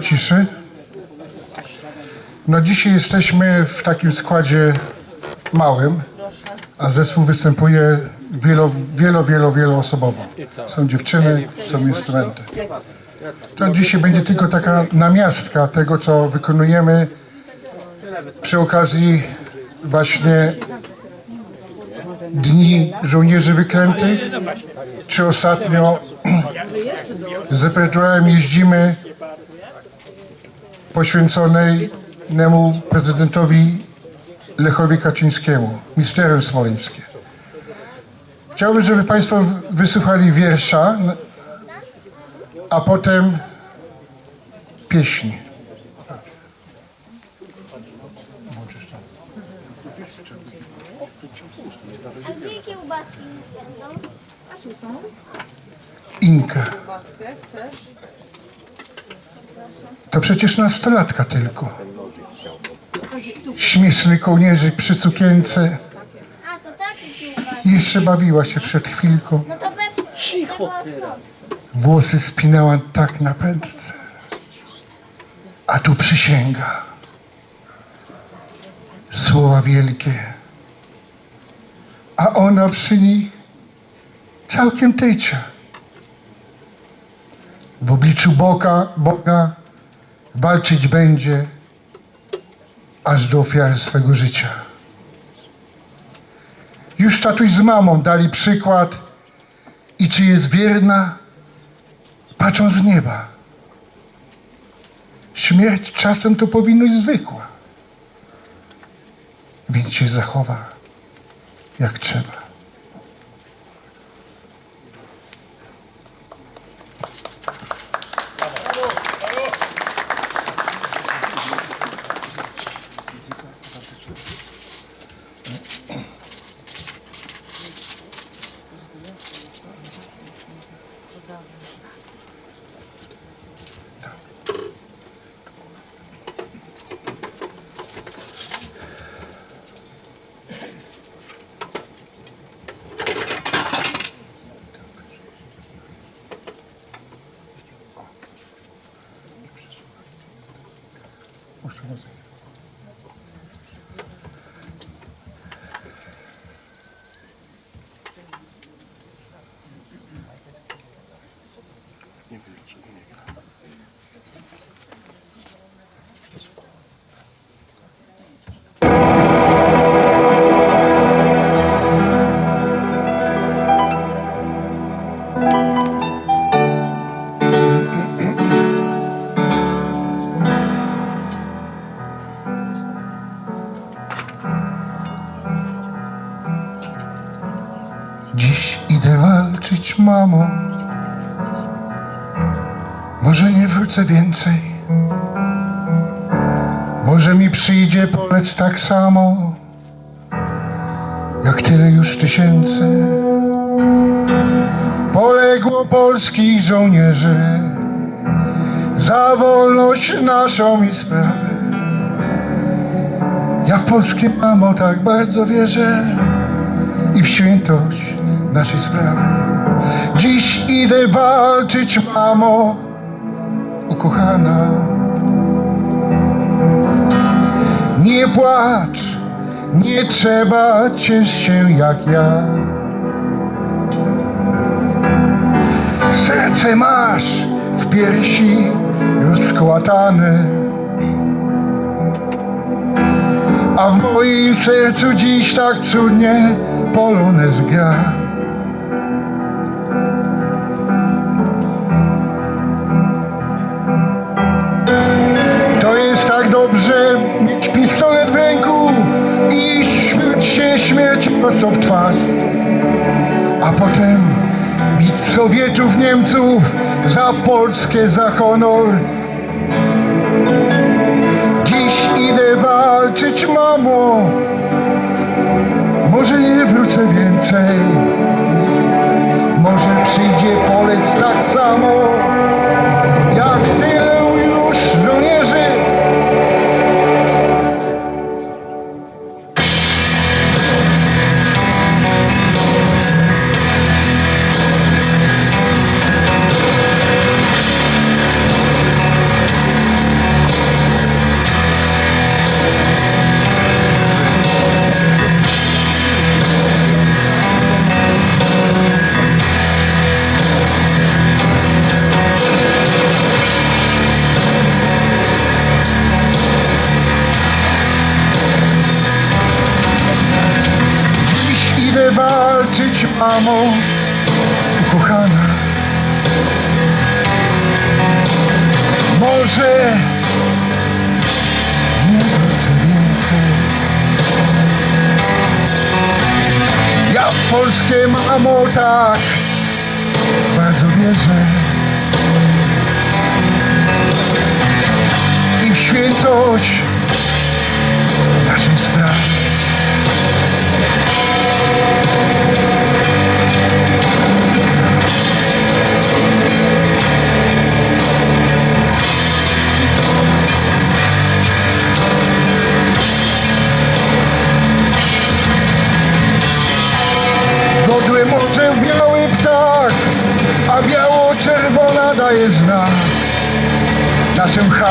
ciszy. No dzisiaj jesteśmy w takim składzie małym, a zespół występuje wielo, wielo, wielo, wieloosobowo. Są dziewczyny, są instrumenty. To dzisiaj będzie tylko taka namiastka tego, co wykonujemy przy okazji właśnie Dni Żołnierzy Wyklętych, czy ostatnio z repertuarem jeździmy poświęconej nemu prezydentowi Lechowi Kaczyńskiemu, Misterium Smoleńskie. Chciałbym, żeby Państwo wysłuchali wiersza, a potem pieśni. A gdzie kiełbaski będą? Inka. To przecież nastolatka tylko. Śmieszny kołnierzy przy kiełbaski. Jeszcze bawiła się przed chwilką. Cicho. Włosy spinała tak na pętce. A tu przysięga. Słowa wielkie. A ona przy nich całkiem tycia. W obliczu Boga, Boga walczyć będzie aż do ofiary swego życia. Już tatuś z mamą dali przykład i czy jest wierna, patrzą z nieba. Śmierć czasem to powinność zwykła, więc się zachowa jak trzeba. Dziś Wrócę więcej. Może mi przyjdzie polec tak samo, jak tyle już tysięcy. Poległo polskich żołnierzy za wolność naszą i sprawę. Ja w polskie mamo tak bardzo wierzę i w świętość naszej sprawy. Dziś idę walczyć, mamo, ukochana. Nie płacz, nie trzeba ciesz się jak ja. Serce masz w piersi rozkłatane, a w moim sercu dziś tak cudnie polonez gra. Prosto w twarz. A potem bić Sowietów, Niemców za Polskę, za honor. Dziś idę walczyć, mamo. Może nie wrócę więcej. Może przyjdzie polec tak samo, więcej. Ja w Polskę mamo tak bardzo wierzę. I w świętość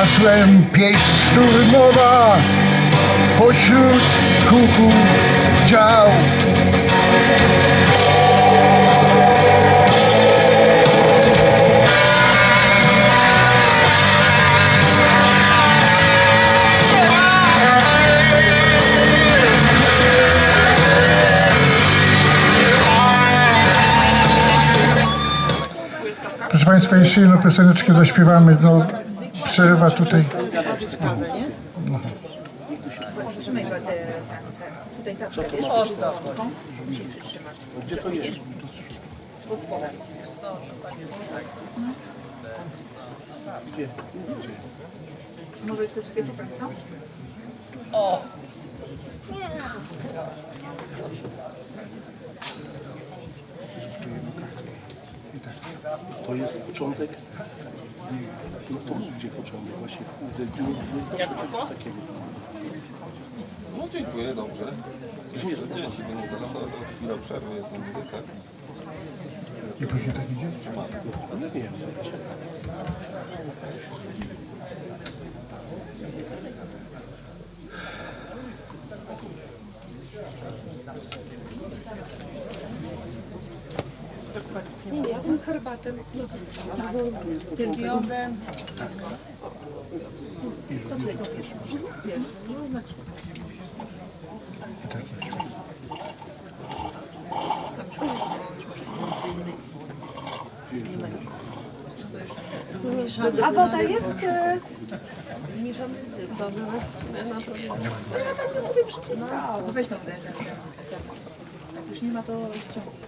hasłem pieśń szturmowa pośród huku dział. Proszę Państwa, jeszcze jedną pioseneczkę zaśpiewamy. No, przerwa tutaj. założyć kawę, nie? Trzymaj e, tutaj tak, przytrzymać. Gdzie to jest? Pod spodem. Może chcesz ketchupem, co? To jest początek. No to gdzie początek. Właśnie nie, nie zdarza się coś takiego. No dziękuję, dobrze. Jeszcze dzieci będą teraz, ale teraz chwila przerwy jest na muzykę. I później tak idzie? No nie wiem. Tym. To. No naciskaj. Mieszany. A woda jest? Mieszany z czym? Dobrze. Ja będę sobie przyciskała. No, weź tą ten. Jak już nie ma, to ściągnij.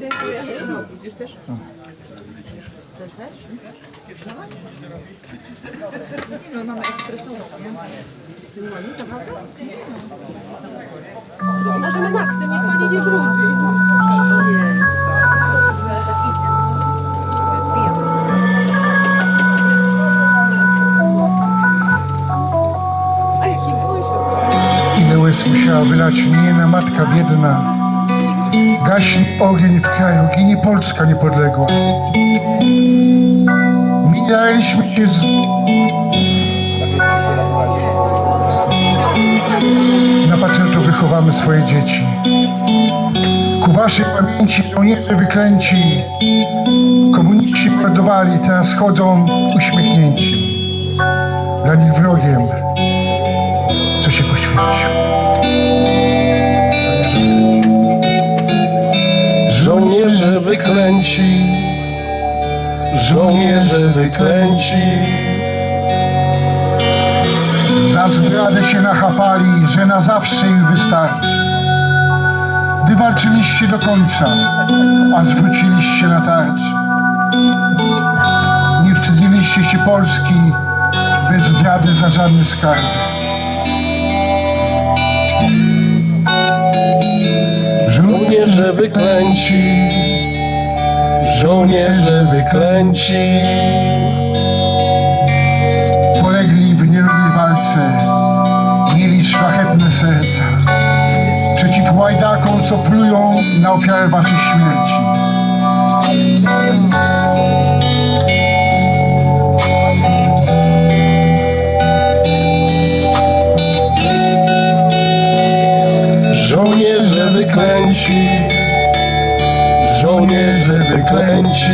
Dziękuję. Widzisz też? Ten też? Już nie? Nie no, mamy ekspresową, nie? Nie? Możemy nad tym, niech pani nie brudzi. Jest. Ile łez musiała wylać niena matka biedna. Gaśnie ogień w kraju, ginie Polska niepodległa. Mijaliśmy się z... Na patriotów wychowamy swoje dzieci. Ku waszej pamięci żołnierze wyklęci, komuniści mordowali, teraz chodzą uśmiechnięci. Dla nich wrogiem, co się poświęcił. Żołnierze wyklęci, żołnierze wyklęci. Za zdradę się nachapali, że na zawsze im wystarczy. Wywalczyliście do końca, aż wróciliście na tarcz. Nie wstydziliście się Polski bez zdrady za żadny skarb. Żołnierze wyklęci, żołnierze wyklęci. Polegli w nierównej walce, mieli szlachetne serca. Przeciw łajdakom, co plują na ofiarę waszej śmierci. Wyklęci.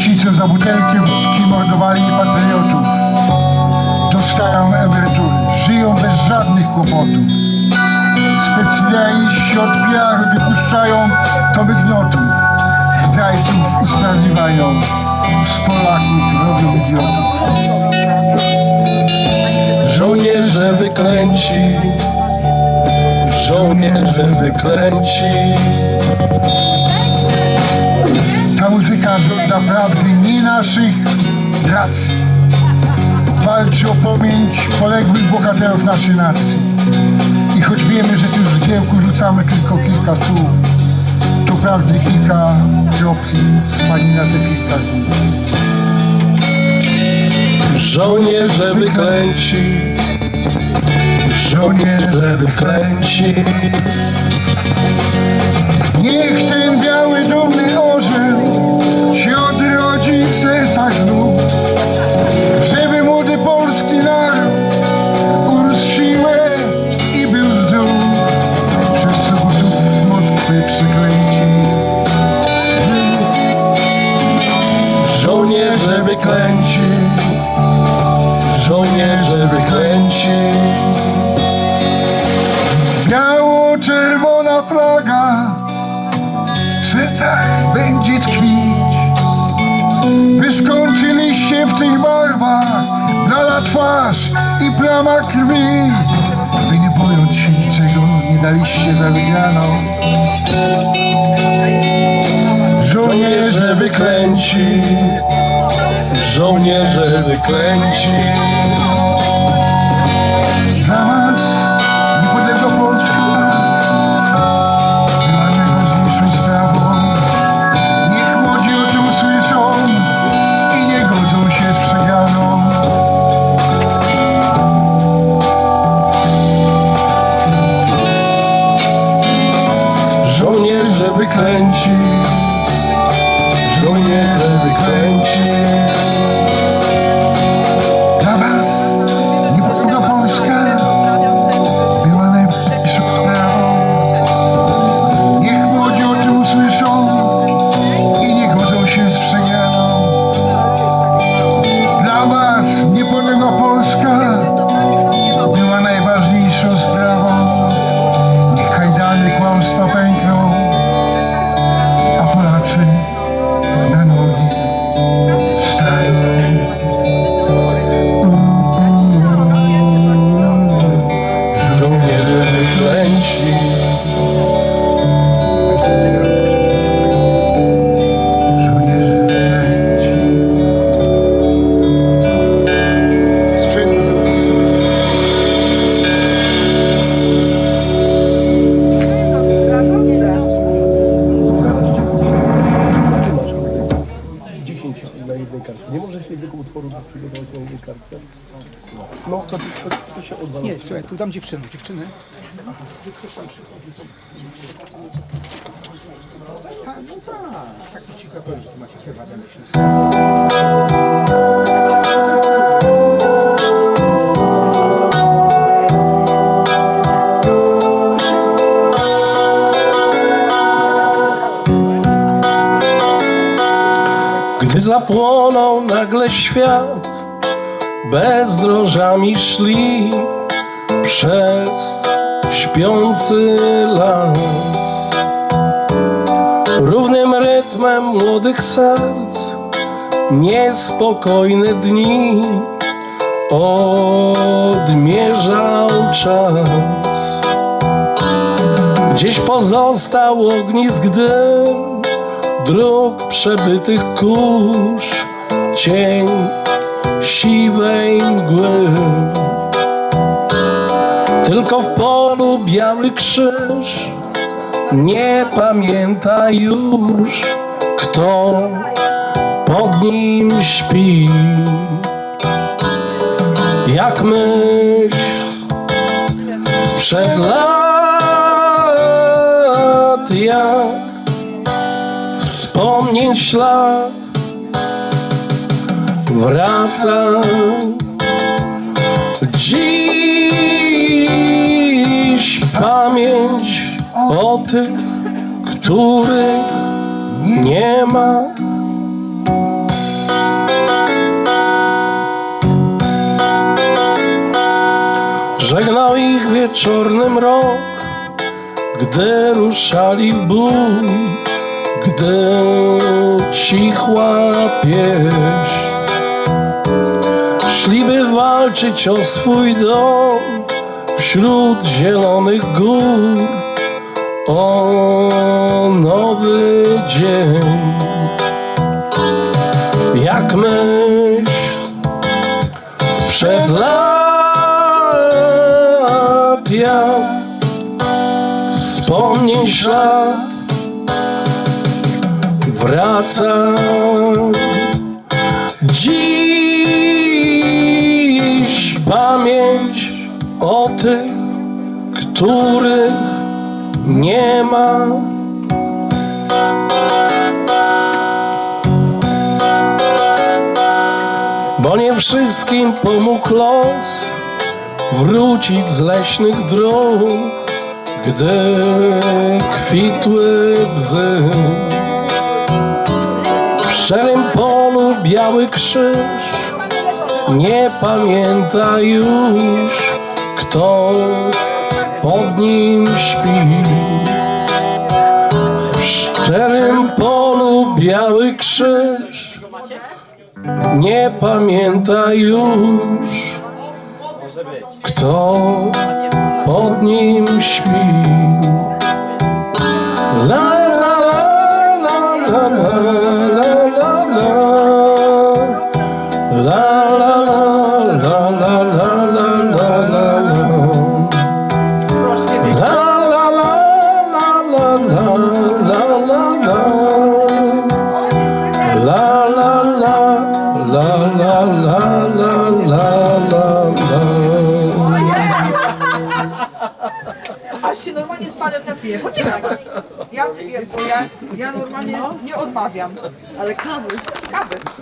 Ci, co za butelkę wódki mordowali patriotów, dostają emerytury. żyją bez żadnych kłopotów. Specjaliści od PR wypuszczają tomy gniotów. Zdrajców usprawiedliwiają. Z Polaków robią idiotów. Żołnierze wyklęci, żołnierze wyklęci. Ta muzyka żąda prawdy, nie naszych racji. Walczy o pamięć poległych bohaterów naszej nacji. I choć wiemy, że tu z zgiełku rzucamy tylko kilka słów, to prawdy kilka kropli spali na te kilka dni. Żołnierze wyklęci, żołnierze wyklęci. Niech ten biały, dumny orzeł się odrodzi w sercach znów, żeby młody polski naród urósł siłę i był zdrów. Przez co głosów Moskwy przeklęci. Żołnierze wyklęci, plama krwi. Wy nie bojąc się niczego, nie daliście za wygraną. Żołnierze wyklęci, żołnierze wyklęci. Wyklęci, Gdy zapłonął nagle świat, bezdrożami szli przez śpiący las. Młodych serc, niespokojne dni odmierzał czas. Gdzieś pozostał ognisk dym, dróg przebytych kurz, cień siwej mgły. Tylko w polu biały krzyż nie pamięta już, kto pod nim śpi. Jak myśl sprzed lat, jak wspomnień ślad wraca dziś pamięć o tych, których nie ma. wieczorny mrok, gdy ruszali w bój, gdy cichła pieśń. Szliby walczyć o swój dom wśród zielonych gór, o nowy dzień. Jak myśl sprzed lat, jak wspomnień ślad wraca dziś pamięć o tych, których nie ma. Bo nie wszystkim pomógł los wrócić z leśnych dróg, gdy kwitły bzy. W szczerym polu biały krzyż nie pamięta już, kto pod nim śpi. W szczerym polu biały krzyż nie pamięta już, kto pod nim śpi.